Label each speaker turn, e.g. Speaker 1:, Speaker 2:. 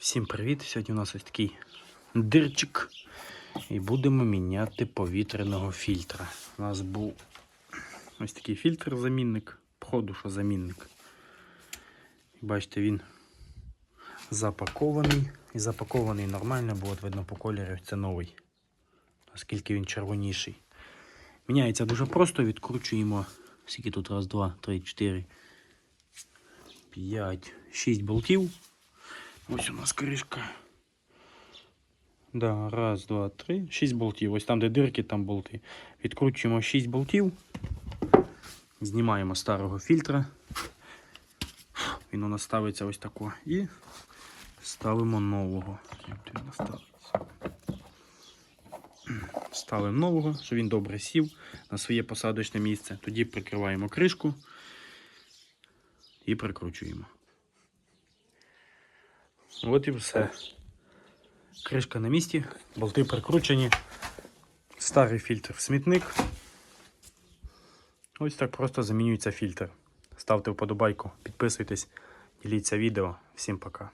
Speaker 1: Всім привіт! Сьогодні у нас ось такий дирчик. І будемо міняти повітряного фільтра. У нас був ось такий фільтр-замінник, походу, що замінник. Бачите, він запакований. І запакований нормально, бо от видно по кольору це новий. Оскільки він червоніший. Міняється дуже просто, відкручуємо. Скільки тут? Раз, два, три, чотири, п'ять, шість болтів. Ось у нас кришка. Да, раз, два, три. Шість болтів. Ось там, де дирки, там болти. Відкручуємо 6 болтів. Знімаємо старого фільтра. Він у нас ставиться ось тако. І ставимо нового. Ставимо нового, щоб він добре сів на своє посадочне місце. Тоді прикриваємо кришку і прикручуємо. От і все. Кришка на місці, болти прикручені. Старий фільтр в смітник. Ось так просто замінюється фільтр. Ставте вподобайку, підписуйтесь, діліться відео. Всім пока.